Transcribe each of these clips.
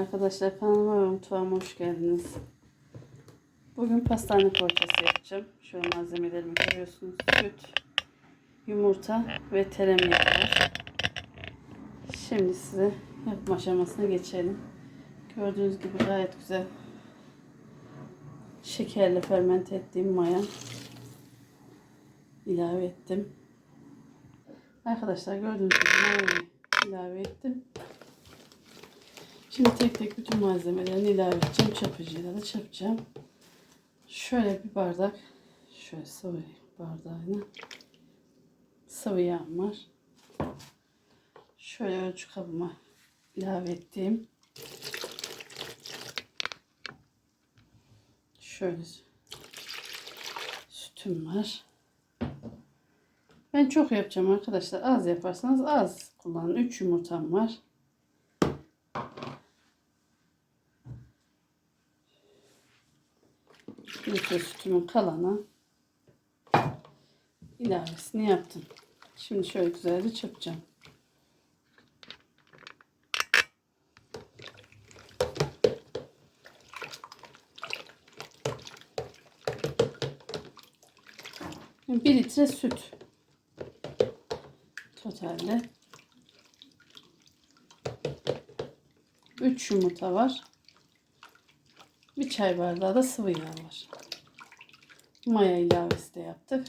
Arkadaşlar kanalıma ve mutfağıma hoş geldiniz. Bugün pastane poğaçası yapacağım. Şöyle malzemelerimi görüyorsunuz. Süt, yumurta ve tereyağı var. Şimdi size yapma aşamasına geçelim. Gördüğünüz gibi gayet güzel şekerle fermente ettiğim maya ilave ettim. Arkadaşlar gördüğünüz gibi mayayı ilave ettim. Şimdi tek tek bütün malzemelerini ilave edeceğim. Çapıcıyla da çapacağım. Şöyle bir bardak şöyle sıvı bardağına sıvı yağım var. Şöyle ölçü kabıma ilave ettiğim şöyle sütüm var. Ben çok yapacağım arkadaşlar. Az yaparsanız az kullanın. 3 yumurtam var. Litre sütümün kalanı ilavesini yaptım. Şimdi şöyle güzelce çırpacağım. Bir litre süt. Totalde. 3 yumurta var. Bir çay bardağı da sıvı yağ var. Maya ilavesi de yaptık.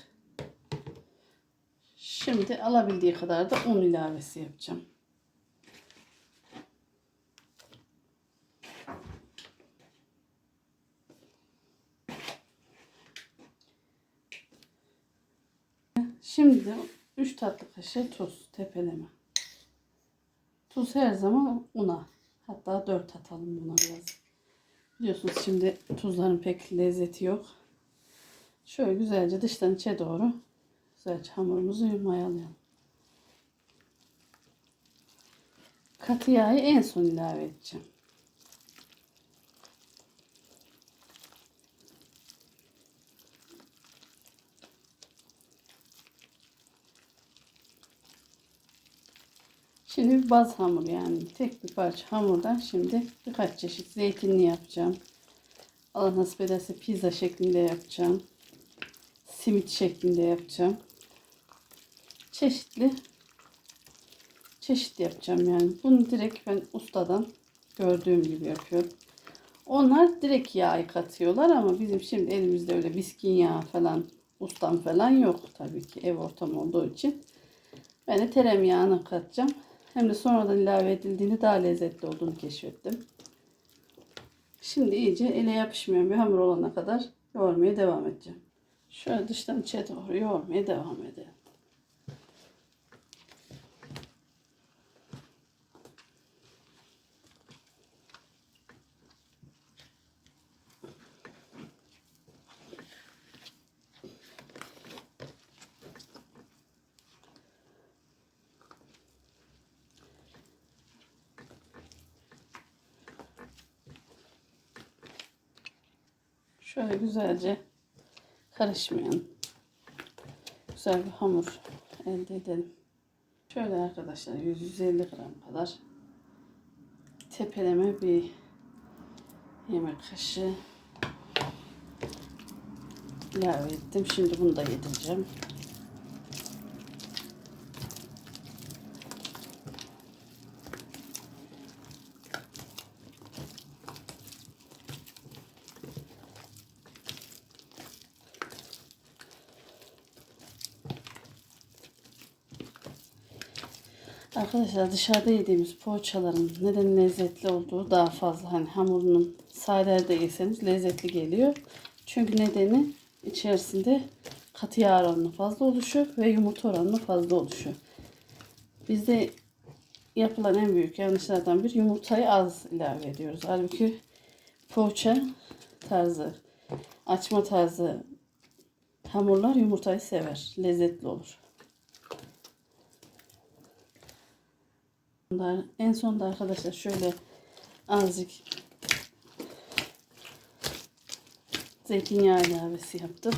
Şimdi alabildiği kadar da un ilavesi yapacağım. Şimdi de 3 tatlı kaşığı tuz tepeleme. Tuz her zaman una. Hatta 4 atalım buna biraz. Biliyorsunuz şimdi tuzların pek lezzeti yok. Şöyle güzelce dıştan içe doğru güzelce hamurumuzu mayalayalım. Katı yağı en son ilave edeceğim. Şimdi bir baz hamur yani tek bir parça hamurdan şimdi birkaç çeşit zeytinli yapacağım. Allah nasip ederse pizza şeklinde yapacağım. Simit şeklinde yapacağım. Çeşitli çeşit yapacağım yani. Bunu direkt ben ustadan gördüğüm gibi yapıyorum. Onlar direkt yağ katıyorlar ama bizim şimdi elimizde öyle biskin yağı falan ustam falan yok tabii ki ev ortamı olduğu için. Ben de tereyağını katacağım. Hem de sonradan ilave edildiğinde daha lezzetli olduğunu keşfettim. Şimdi iyice ele yapışmayan bir hamur olana kadar yoğurmaya devam edeceğim. Şöyle dıştan içe doğru yoğurmaya devam edelim. Şöyle güzelce karışmayan güzel bir hamur elde edelim. Şöyle arkadaşlar 150 gram kadar tepeleme bir yemek kaşığı ilave ettim. Şimdi bunu da yedireceğim. Arkadaşlar dışarıda yediğimiz poğaçaların neden lezzetli olduğu daha fazla. Hani hamurunun sade de yeseniz lezzetli geliyor. Çünkü nedeni içerisinde katı yağ oranının fazla oluşu ve yumurta oranının fazla oluşu. Bizde yapılan en büyük yanlışlardan bir yumurtayı az ilave ediyoruz. Halbuki poğaça tarzı, açma tarzı hamurlar yumurtayı sever. Lezzetli olur. En sonunda arkadaşlar şöyle azıcık zeytinyağı ilavesi yaptım.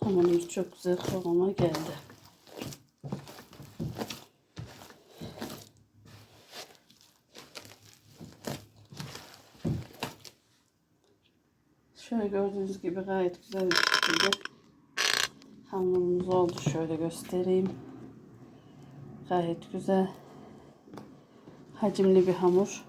Hamurumuz çok güzel kıvama geldi. Şöyle gördüğünüz gibi gayet güzel bir şekilde hamurumuz oldu. Şöyle göstereyim. Gayet güzel. Hacimli bir hamur.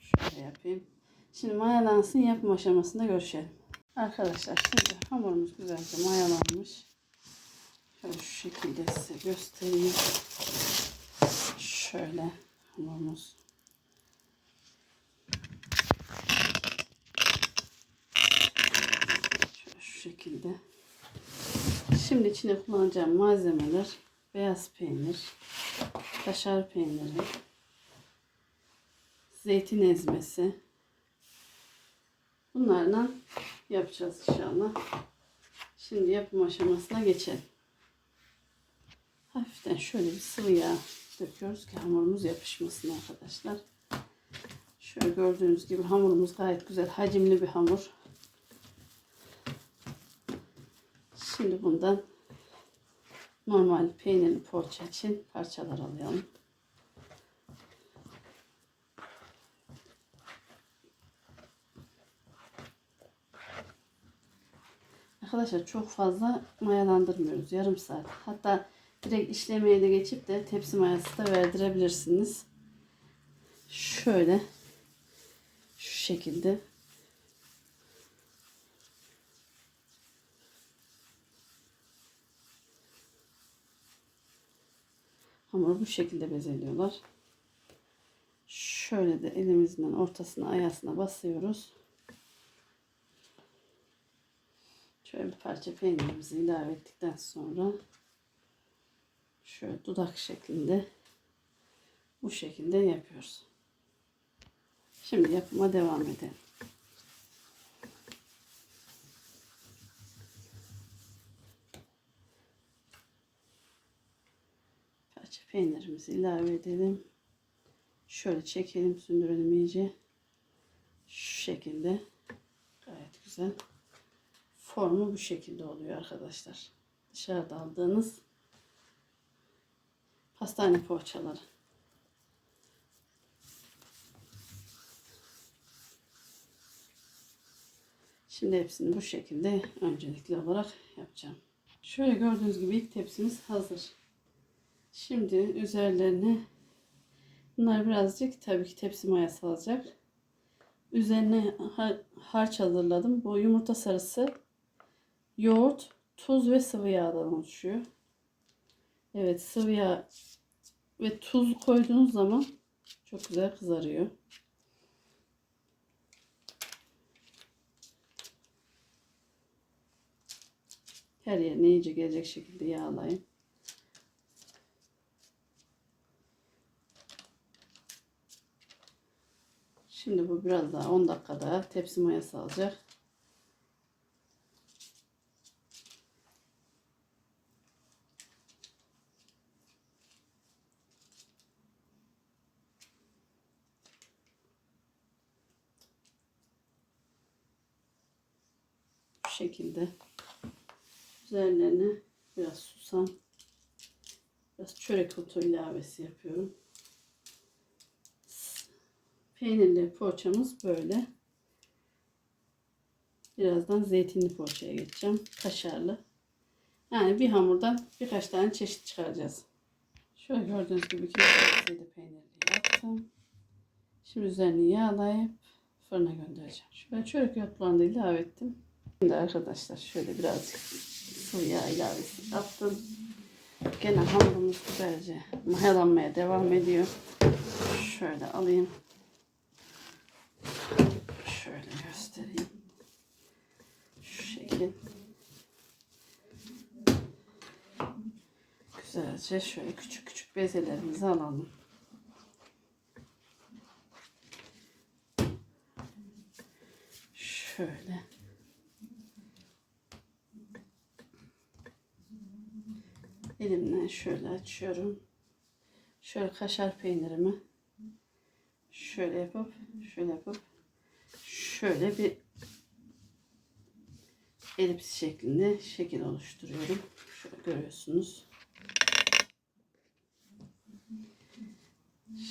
Şöyle yapayım. Şimdi mayalansın yapım aşamasında görüşelim. Arkadaşlar şimdi hamurumuz güzelce mayalanmış. Şöyle şu şekilde size göstereyim. Şöyle hamurumuz. Şöyle şu şekilde. Şimdi içine kullanacağım malzemeler beyaz peynir, kaşar peyniri, zeytin ezmesi. Bunlarla yapacağız inşallah. Şimdi yapım aşamasına geçelim. Hafiften şöyle bir sıvı yağ döküyoruz ki hamurumuz yapışmasın arkadaşlar. Şöyle gördüğünüz gibi hamurumuz gayet güzel hacimli bir hamur. Şimdi bundan normal peynirli poğaça için parçalar alayım. Arkadaşlar çok fazla mayalandırmıyoruz. Yarım saat. Hatta direkt işlemeye de geçip de tepsi mayası da verdirebilirsiniz. Şöyle şu şekilde Hamuru bu şekilde bezeliyorlar. Şöyle de elimizden ortasına ayasına basıyoruz. Şöyle bir parça peynirimizi ilave ettikten sonra şöyle dudak şeklinde bu şekilde yapıyoruz. Şimdi yapıma devam edelim. Parça peynirimizi ilave edelim. Şöyle çekelim, sündürelim iyice. Şu şekilde. Gayet güzel. Formu bu şekilde oluyor arkadaşlar. Dışarıda aldığınız pastane poğaçaları. Şimdi hepsini bu şekilde öncelikli olarak yapacağım. Şöyle gördüğünüz gibi ilk tepsimiz hazır. Şimdi üzerlerine bunlar birazcık tabii ki tepsi mayası alacak. Üzerine har- harç hazırladım. Bu yumurta sarısı, yoğurt, tuz ve sıvı yağdan oluşuyor. Evet sıvı yağ ve tuz koyduğunuz zaman çok güzel kızarıyor. Her yerine iyice gelecek şekilde yağlayın. Şimdi bu biraz daha 10 dakika daha tepsi mayası alacak. Bu şekilde üzerlerine biraz susam biraz çörek otu ilavesi yapıyorum. Peynirli poğaçamız böyle. Birazdan zeytinli poğaçaya geçeceğim. Kaşarlı. Yani bir hamurdan birkaç tane çeşit çıkaracağız. Şöyle gördüğünüz gibi de peynirli yaptım. Şimdi üzerini yağlayıp fırına göndereceğim. Şöyle çörek otlarını da ilave ettim. Şimdi arkadaşlar şöyle birazcık sıvı yağ ilavesi yaptım. Gene hamurumuz güzelce mayalanmaya devam ediyor. Şöyle alayım. Şöyle göstereyim. Şu şekil. Güzelce şöyle küçük küçük bezelerimizi alalım. Şöyle. Elimden şöyle açıyorum. Şöyle kaşar peynirimi şöyle yapıp şöyle yapıp şöyle bir elips şeklinde şekil oluşturuyorum. Şöyle görüyorsunuz.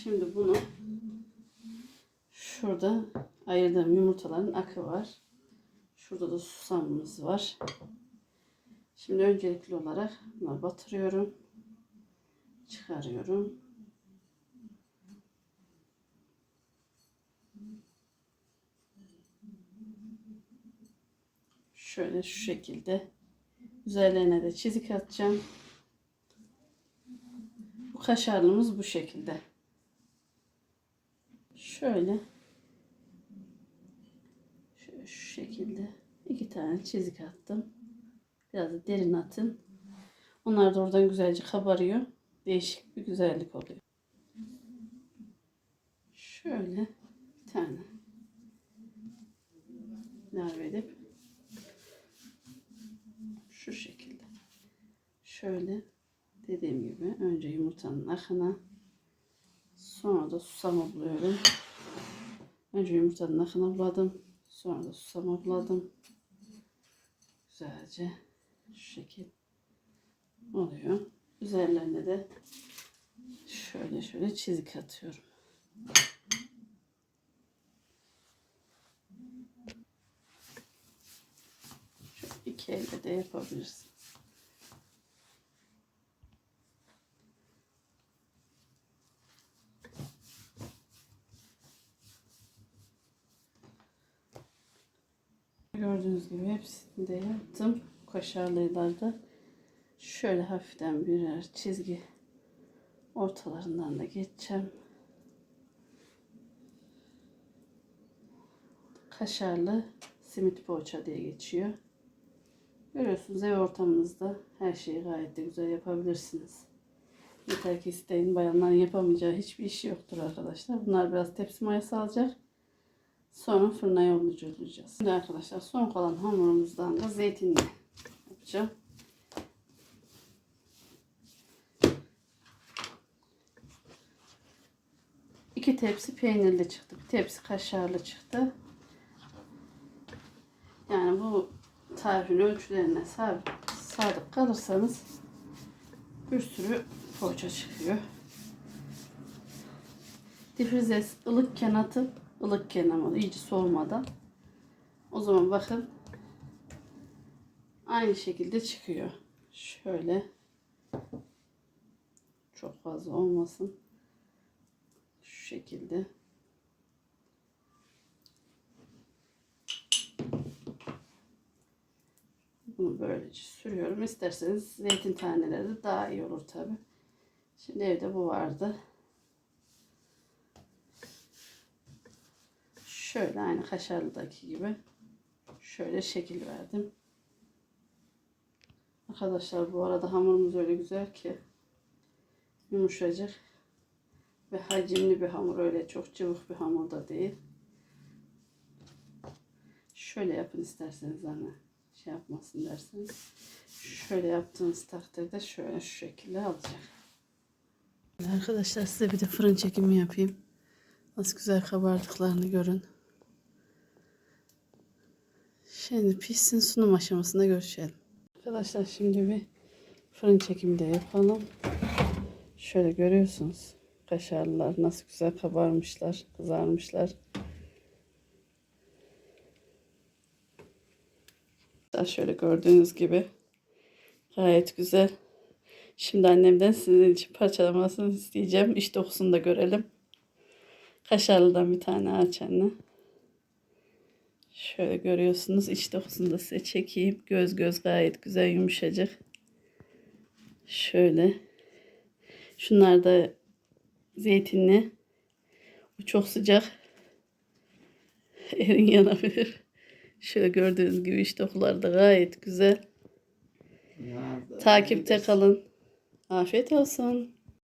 Şimdi bunu şurada ayırdığım yumurtaların akı var. Şurada da susamımız var. Şimdi öncelikli olarak bunları batırıyorum. Çıkarıyorum. Şöyle şu şekilde. Üzerlerine de çizik atacağım. Kaşarlımız bu şekilde. Şöyle. Şöyle şu şekilde. iki tane çizik attım. Biraz da derin atın. Onlar da oradan güzelce kabarıyor. Değişik bir güzellik oluyor. Şöyle bir tane ilave edip şu şekilde. Şöyle gibi önce yumurtanın akına sonra da susama buluyorum. Önce yumurtanın akına buladım. Sonra da susama buladım. Güzelce şu şekil oluyor. Üzerlerine de şöyle şöyle çizik atıyorum. Şöyle iki elle de yapabilirsin. Gördüğünüz gibi hepsini de yaptım. Kaşarlılarda şöyle hafiften birer çizgi ortalarından da geçeceğim. Kaşarlı simit poğaça diye geçiyor. Görüyorsunuz ev ortamınızda her şeyi gayet de güzel yapabilirsiniz. Yeter ki isteyin bayanların yapamayacağı hiçbir iş yoktur arkadaşlar. Bunlar biraz tepsi mayası alacak. Sonra fırına yollayacağız. Şimdi arkadaşlar son kalan hamurumuzdan da zeytinli yapacağım. İki tepsi peynirli çıktı. Bir tepsi kaşarlı çıktı. Yani bu tarifin ölçülerine sabit, sadık kalırsanız bir sürü poğaça çıkıyor. Difrize ılıkken atıp ılıkken ama iyice soğumadan. O zaman bakın aynı şekilde çıkıyor. Şöyle çok fazla olmasın. Şu şekilde. Bunu böylece sürüyorum. İsterseniz zeytin taneleri de daha iyi olur tabi. Şimdi evde bu vardı. Şöyle aynı kaşarlıdaki gibi şöyle şekil verdim. Arkadaşlar bu arada hamurumuz öyle güzel ki yumuşacık ve hacimli bir hamur öyle çok cıvık bir hamur da değil. Şöyle yapın isterseniz anne şey yapmasın derseniz. Şöyle yaptığınız takdirde şöyle şu şekilde alacak. Arkadaşlar size bir de fırın çekimi yapayım. Nasıl güzel kabardıklarını görün. Şimdi pişsin sunum aşamasında görüşelim. Arkadaşlar şimdi bir fırın çekimi de yapalım. Şöyle görüyorsunuz. Kaşarlılar nasıl güzel kabarmışlar, kızarmışlar. Daha şöyle gördüğünüz gibi gayet güzel. Şimdi annemden sizin için parçalamasını isteyeceğim. İş dokusunu da görelim. Kaşarlıdan bir tane aç anne. Şöyle görüyorsunuz. İç dokusunu da size çekeyim. Göz göz gayet güzel yumuşacık. Şöyle. Şunlar da zeytinli. Bu çok sıcak. Erin yanabilir. Şöyle gördüğünüz gibi iç dokular da gayet güzel. Takipte kalın. Afiyet olsun.